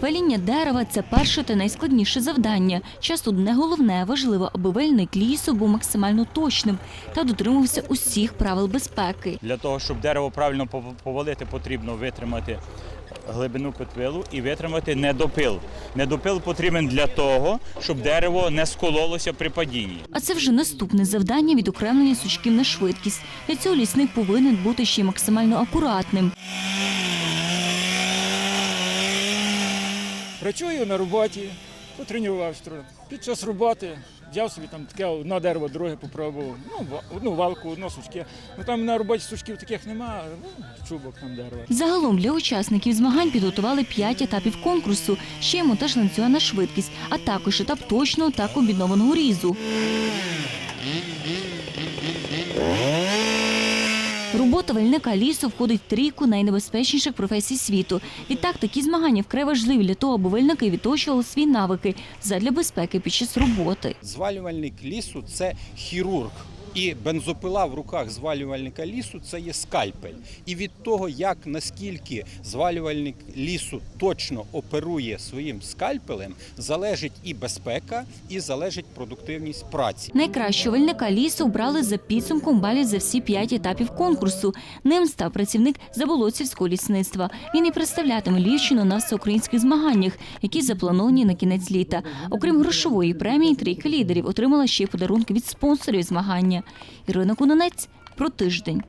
Ваління дерева це перше та найскладніше завдання. Часто не головне, важливо, аби вельник лісу був максимально точним та дотримувався усіх правил безпеки. Для того, щоб дерево правильно пов- повалити, потрібно витримати глибину підпилу і витримати недопил. Недопил потрібен для того, щоб дерево не скололося при падінні. А це вже наступне завдання відокремлення сучків на швидкість. Для цього лісник повинен бути ще й максимально акуратним. Працюю на роботі, потренувався. Під час роботи взяв собі там таке одне дерево, друге попробував. Ну, одну валку, одно сучки. Ну там на роботі сучків таких немає, ну, чубок там дерева. Загалом для учасників змагань підготували п'ять етапів конкурсу, ще й монтаж ланцюга на швидкість, а також етап точного та комбінованого різу. Робота вельника лісу входить в трійку найнебезпечніших професій світу. Відтак такі змагання вкрай важливі для того, аби вельники відточували свої навики задля безпеки під час роботи. Звалювальник лісу це хірург. І бензопила в руках звалювальника лісу це є скальпель. І від того, як наскільки звалювальник лісу точно оперує своїм скальпелем, залежить і безпека, і залежить продуктивність праці. Найкращого вельника лісу обрали за підсумком балів за всі п'ять етапів конкурсу. Ним став працівник Заболоцівського лісництва. Він і представлятиме Львівщину на всеукраїнських змаганнях, які заплановані на кінець літа. Окрім грошової премії, трійка лідерів отримала ще й подарунки від спонсорів змагання. Ірина Кунинець про тиждень.